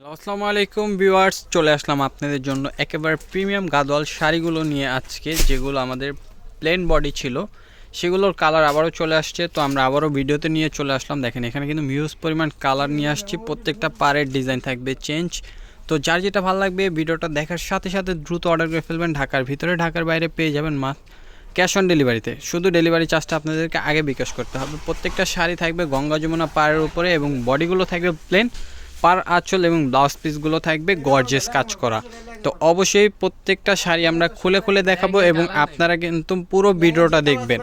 আসসালামু আলাইকুম ভিউয়ার্স, চলে আসলাম আপনাদের জন্য একেবারে প্রিমিয়াম গাদোয়াল শাড়িগুলো নিয়ে আজকে, যেগুলো আমাদের প্লেন বডি ছিল। সেগুলোর কালার আবারও চলে আসছে, তো আমরা আবারও ভিডিওতে নিয়ে চলে আসলাম। দেখেন, এখানে কিন্তু মিউজ পরিমাণ কালার নিয়ে আসছি, প্রত্যেকটা পারের ডিজাইন থাকবে চেঞ্জ তো যার যেটা ভালো লাগবে, ভিডিওটা দেখার সাথে সাথে দ্রুত অর্ডার করে ফেলবেন। ঢাকার ভিতরে, ঢাকার বাইরে পেয়ে যাবেন মা ক্যাশ অন ডেলিভারিতে শুধু ডেলিভারি চার্জটা আপনাদেরকে আগে বিকাশ করতে হবে। প্রত্যেকটা শাড়ি থাকবে গঙ্গা যমুনা পাড়ের উপরে এবং বডিগুলো থাকবে প্লেন পার আঁচল এবং ব্লাউজ পিসগুলো থাকবে গর্জেস কাজ করা। তো অবশ্যই প্রত্যেকটা শাড়ি আমরা খুলে খুলে দেখাবো এবং আপনারা কিন্তু পুরো ভিডিওটা দেখবেন।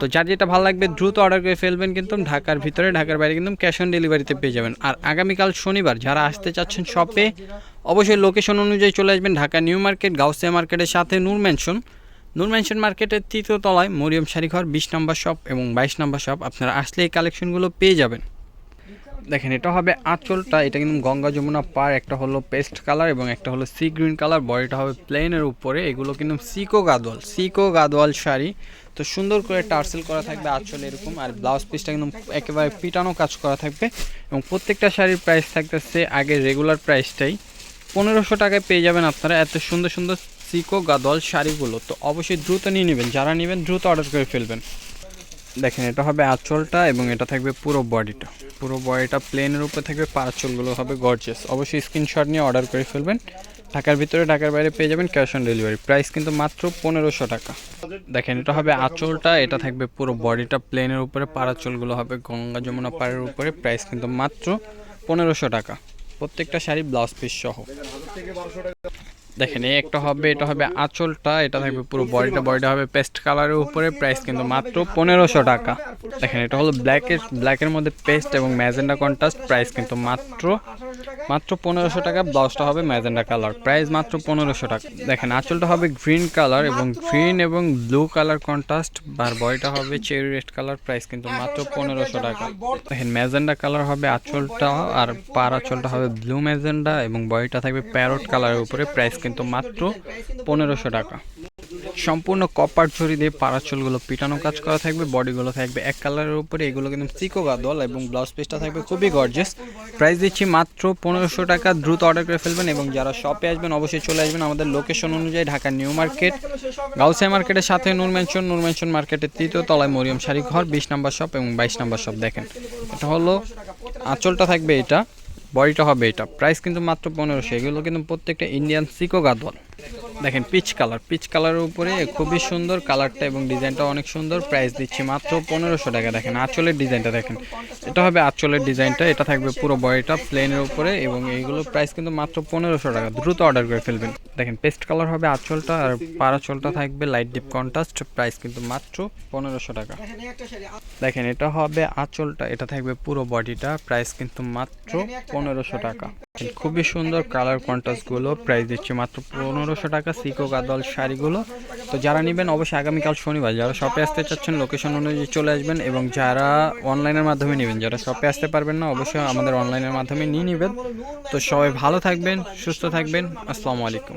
তো যার যেটা ভালো লাগবে দ্রুত অর্ডার করে ফেলবেন কিন্তু ঢাকার ভিতরে, ঢাকার বাইরে কিন্তু ক্যাশ অন ডেলিভারিতে পেয়ে যাবেন। আর আগামীকাল শনিবার যারা আসতে চাচ্ছেন শপে, অবশ্যই লোকেশন অনুযায়ী চলে আসবেন ঢাকা নিউ মার্কেট, গাউসিয়া মার্কেটের সাথে নূর ম্যানশন। নূর ম্যানশন মার্কেটের তৃতীয় তলায় মরিয়ম শাড়িঘর, বিশ নম্বর শপ এবং বাইশ নম্বর শপ। আপনারা আসলে এই কালেকশনগুলো পেয়ে যাবেন। দেখেন, এটা হবে আঁচলটা, এটা কিন্তু গঙ্গা যমুনা পার, একটা হলো পেস্ট কালার এবং একটা হলো সি গ্রিন কালার বডিটা হবে প্লেনের উপরে, এগুলো কিন্তু সিকো গাদোয়াল সিকো গাদোয়াল শাড়ি। তো সুন্দর করে টার্সেল করা থাকবে আঁচল এরকম, আর ব্লাউজ পিসটা কিন্তু একেবারে পিটানো কাজ করা থাকবে এবং প্রত্যেকটা শাড়ির প্রাইস থাকতেছে আগে রেগুলার প্রাইসটাই পনেরোশো টাকায় পেয়ে যাবেন আপনারা এত সুন্দর সুন্দর সিকো গাদোয়াল শাড়িগুলো, তো অবশ্যই দ্রুত নিয়ে নেবেন, যারা নেবেন দ্রুত অর্ডার করে ফেলবেন। দেখেন, এটা হবে আঁচলটা এবং এটা থাকবে পুরো বডিটা। পুরো বডিটা প্লেনের উপরে থাকবে পাঁচলগুলো হবে গর্জেস অবশ্যই স্ক্রিনশট নিয়ে অর্ডার করে ফেলবেন। ঢাকার ভিতরে ঢাকার বাইরে পেয়ে যাবেন ক্যাশ অন ডেলিভারি প্রাইস কিন্তু মাত্র পনেরোশো টাকা। দেখেন, এটা হবে আঁচলটা, এটা থাকবে পুরো বডিটা প্লেনের উপরে পাড়াচলগুলো হবে গঙ্গা যমুনা পাড়ের উপরে। প্রাইস কিন্তু মাত্র পনেরোশো টাকা। প্রত্যেকটা শাড়ি ব্লাউজ পিস সহ। দেখেন, এই একটা হবে, এটা হবে আঁচলটা, এটা থাকবে পুরো বডিটা বডিটা হবে পেস্ট কালারের উপরে প্রাইস কিন্তু মাত্র পনেরোশো টাকা। দেখেন, এটা হলো ব্ল্যাকের ব্ল্যাকের মধ্যে পেস্ট এবং ম্যাজেন্ডা কন্ট্রাস্ট প্রাইস কিন্তু মাত্র মাত্র পনেরোশো টাকা ব্লাউজটা হবে ম্যাজেন্ডা কালার প্রাইস মাত্র পনেরোশো টাকা। দেখেন, আঁচলটা হবে গ্রিন কালার এবং গ্রিন এবং ব্লু কালার কন্ট্রাস্ট আর বডিটা হবে চেরি রেড কালার প্রাইস কিন্তু মাত্র পনেরোশো টাকা। দেখেন, ম্যাজেন্ডা কালার হবে আঁচলটা, আর পার আঁচলটা হবে ব্লু ম্যাজেন্ডা এবং বডিটা থাকবে প্যারট কালারের উপরে প্রাইস কিন্তু মাত্র পনেরোশো টাকা। সম্পূর্ণ কপার ঝুড়ি দিয়ে পাড়াচলগুলো পিটানো কাজ করা থাকবে বডিগুলো থাকবে এক কালারের উপরে। এগুলো কিন্তু চিকো গাদল এবং ব্লাউজ পিসটা থাকবে খুবই গর্জেস প্রাইস দিচ্ছি মাত্র পনেরোশো টাকা। দ্রুত অর্ডার করে ফেলবেন এবং যারা শপে আসবেন, অবশ্যই চলে আসবেন আমাদের লোকেশন অনুযায়ী ঢাকা নিউ মার্কেট গাউসাই মার্কেটের সাথে নূর ম্যানশন ম্যানশন মার্কেটের তৃতীয় তলায় মরিয়ম শাড়ি ঘর, বিশ নম্বর শপ এবং বাইশ নম্বর শপ দেখেন। এটা হলো আঁচলটা থাকবে এটা। বডিটা হবে এটা। প্রাইস কিন্তু মাত্র পনেরোশো। এগুলো কিন্তু প্রত্যেকটা ইন্ডিয়ান সিকো গাদওয়াল দেখেন পিচ কালার পিচ কালারের উপরে খুবই সুন্দর কালারটা এবং ডিজাইনটা অনেক সুন্দর। প্রাইস দিচ্ছি মাত্র পনেরোশো টাকা। দেখেন, আঁচলের ডিজাইনটা দেখেন। এটা হবে আঁচলের ডিজাইনটা এটা থাকবে পুরো বডিটা প্লেনের উপরে এবং এইগুলোর প্রাইস কিন্তু মাত্র পনেরোশো টাকা। দ্রুত অর্ডার করে ফেলবেন। দেখেন পেস্ট কালার হবে আঁচলটা আর পারাচলটা থাকবে লাইট ডিপ কন্ট্রাস্ট প্রাইস কিন্তু মাত্র পনেরোশো টাকা। দেখেন, এটা হবে আঁচলটা। এটা থাকবে পুরো বডিটা প্রাইস কিন্তু মাত্র পনেরোশো টাকা। খুবই সুন্দর কালার কন্ট্রাস্টগুলো প্রাইস দিচ্ছে মাত্র পনেরোশো টাকা সিকো গাদল শাড়িগুলো। তো যারা নেবেন, অবশ্যই আগামীকাল শনিবার যারা শপে আসতে চাচ্ছেন লোকেশন অনুযায়ী চলে আসবেন এবং যারা অনলাইনের মাধ্যমে নেবেন, যারা শপে আসতে পারবেন না, অবশ্যই আমাদের অনলাইনের মাধ্যমে নিয়ে নেবেন। তো সবাই ভালো থাকবেন, সুস্থ থাকবেন। আসসালামু আলাইকুম।